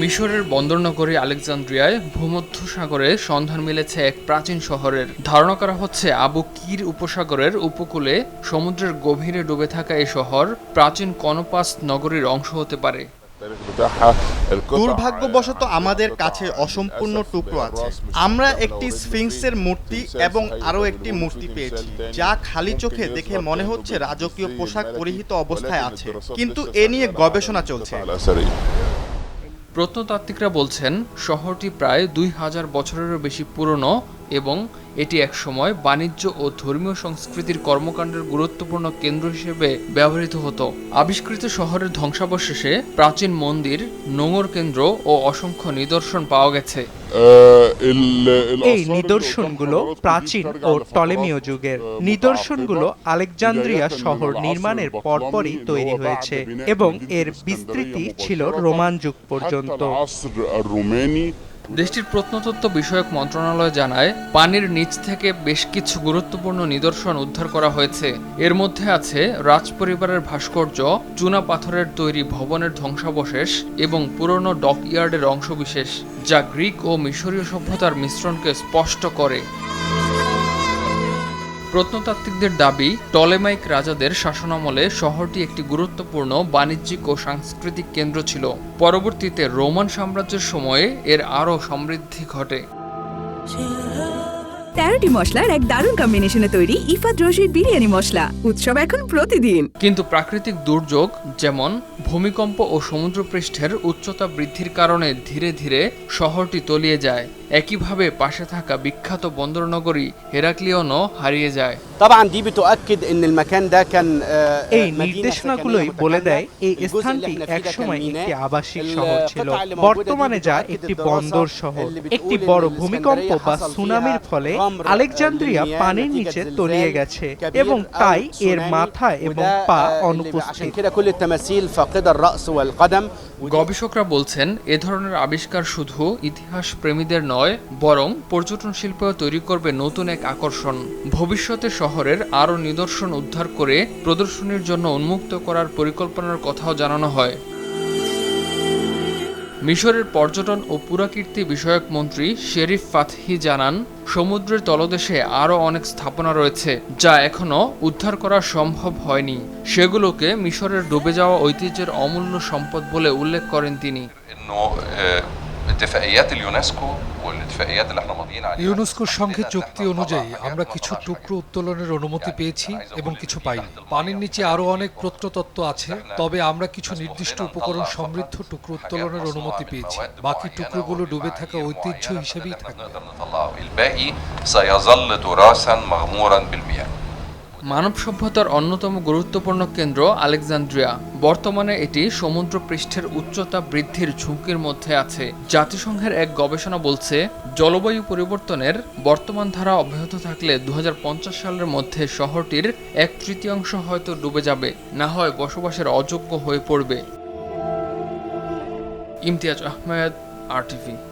মিশরের বন্দরনগরী আলেকজান্দ্রিয়ায় ভূমধ্যসাগরে সন্ধান মিলেছে এক প্রাচীন শহরের। ধারণা করা হচ্ছে আবু কির উপসাগরের উপকূলে সমুদ্রের গভীরে ডুবে থাকা এই শহর প্রাচীন কনপাস নগরীর অংশ হতে পারে। দুর্ভাগ্যবশত আমাদের কাছে অসম্পূর্ণ টুকরো আছে। আমরা একটি স্ফিংসের মূর্তি এবং আরও একটি মূর্তি পেয়েছি, যা খালি চোখে দেখে মনে হচ্ছে রাজকীয় পোশাক পরিহিত অবস্থায় আছে, কিন্তু এ নিয়ে গবেষণা চলছে। প্রত্নতাত্ত্বিকরা বলছেন শহরটি প্রায় দুই হাজার বছরেরও বেশি পুরনো এবং এটি একসময় বাণিজ্য ও ধর্মীয় সংস্কৃতির কর্মকাণ্ডের গুরুত্বপূর্ণ কেন্দ্র হিসেবে ব্যবহৃত হতো আবিষ্কৃত শহরের ধ্বংসাবশেষে প্রাচীন মন্দির নোঙর কেন্দ্র ও অসংখ্য নিদর্শন পাওয়া গেছে এই নিদর্শনগুলো প্রাচীন ও টলেমীয় যুগের নিদর্শনগুলো আলেকজান্দ্রিয়া শহর নির্মাণের পরপরই তৈরি হয়েছে এবং এর বিস্তৃতি ছিল রোমান যুগ পর্যন্ত দেশটির প্রত্নতত্ত্ব বিষয়ক মন্ত্রণালয় জানায়, পানির নিচ থেকে বেশ কিছু গুরুত্বপূর্ণ নিদর্শন উদ্ধার করা হয়েছে। এর মধ্যে আছে রাজপরিবারের ভাস্কর্য, চুনা পাথরের তৈরি ভবনের ধ্বংসাবশেষ এবং পুরনো ডকইয়ার্ডের অংশবিশেষ, যা গ্রিক ও মিশরীয় সভ্যতার মিশ্রণকে স্পষ্ট করে। প্রত্নতাত্ত্বিকদের দাবি টলেমাইক রাজাদের শাসনামলে শহরটি একটি গুরুত্বপূর্ণ বাণিজ্যিক ও সাংস্কৃতিক কেন্দ্র ছিল। পরবর্তীতে রোমান সাম্রাজ্যের সময়ে এর আরও সমৃদ্ধি ঘটে। তেরোটি মশলার এক দারুণ কম্বিনেশনে তৈরি ইফাত রশিদ বিরিয়ানি মশলা উৎসব এখন প্রতিদিন। কিন্তু প্রাকৃতিক দুর্যোগ যেমন ভূমিকম্প ও সমুদ্রপৃষ্ঠের উচ্চতা বৃদ্ধির কারণে ধীরে ধীরে শহরটি তলিয়ে যায়। একইভাবে পাশে থাকা বিখ্যাত বন্দরনগরী হেরাক্লিয়নও হারিয়ে যায়। এই নির্দেশনাগুলোই বলে দেয় এই স্থানটি একসময় একটি আবাসিক শহর ছিল। বর্তমানে যা একটি বন্দর শহর। একটি বড় ভূমিকম্প বা সুনামির ফলে আলেকজান্দ্রিয়া পানির নিচে তলিয়ে গেছে এবং তাই এর মাথা এবং পা অনুপস্থিত। গবেষকরা বলছেন এ ধরনের আবিষ্কার শুধু ইতিহাস প্রেমীদের নয় বরং পর্যটন শিল্প তৈরি করবে নতুন এক আকর্ষণ। ভবিষ্যতে শহরের আরও নিদর্শন উদ্ধার করে প্রদর্শনীর জন্য উন্মুক্ত করার পরিকল্পনার কথাও জানানো হয়। মিশরের পর্যটন ও পুরাকীর্তি বিষয়ক মন্ত্রী শেরিফ ফাতহি জানান, সমুদ্রের তলদেশে আরও অনেক স্থাপনা রয়েছে, যা এখনও উদ্ধার করা সম্ভব হয়নি। সেগুলোকে মিশরের ডুবে যাওয়া ঐতিহ্যের অমূল্য সম্পদ বলে উল্লেখ করেন তিনি। ইউনেস্কোর সঙ্গে চুক্তি অনুযায়ী আমরা কিছু টুকরো উত্তোলনের অনুমতি পেয়েছি এবং কিছু পাইনি। পানির নিচে আরও অনেক প্রত্নতত্ত্ব আছে তবে আমরা কিছু নির্দিষ্ট উপকরণ সমৃদ্ধ টুকরো উত্তোলনের অনুমতি পেয়েছি। বাকি টুকরোগুলো ডুবে থাকা ঐতিহ্য হিসেবেই থাকবে। মানব সভ্যতার অন্যতম গুরুত্বপূর্ণ কেন্দ্র আলেকজান্দ্রিয়া। বর্তমানে এটি সমুদ্র পৃষ্ঠের উচ্চতা বৃদ্ধির ঝুঁকির মধ্যে আছে। জাতিসংঘের এক গবেষণা বলছে, জলবায়ু পরিবর্তনের বর্তমান ধারা অব্যাহত থাকলে দু হাজার পঞ্চাশ সালের মধ্যে শহরটির এক তৃতীয়াংশ হয়তো ডুবে যাবে, না হয় বসবাসের অযোগ্য হয়ে পড়বে। ইমতিয়াজ আহমেদ আরটিভি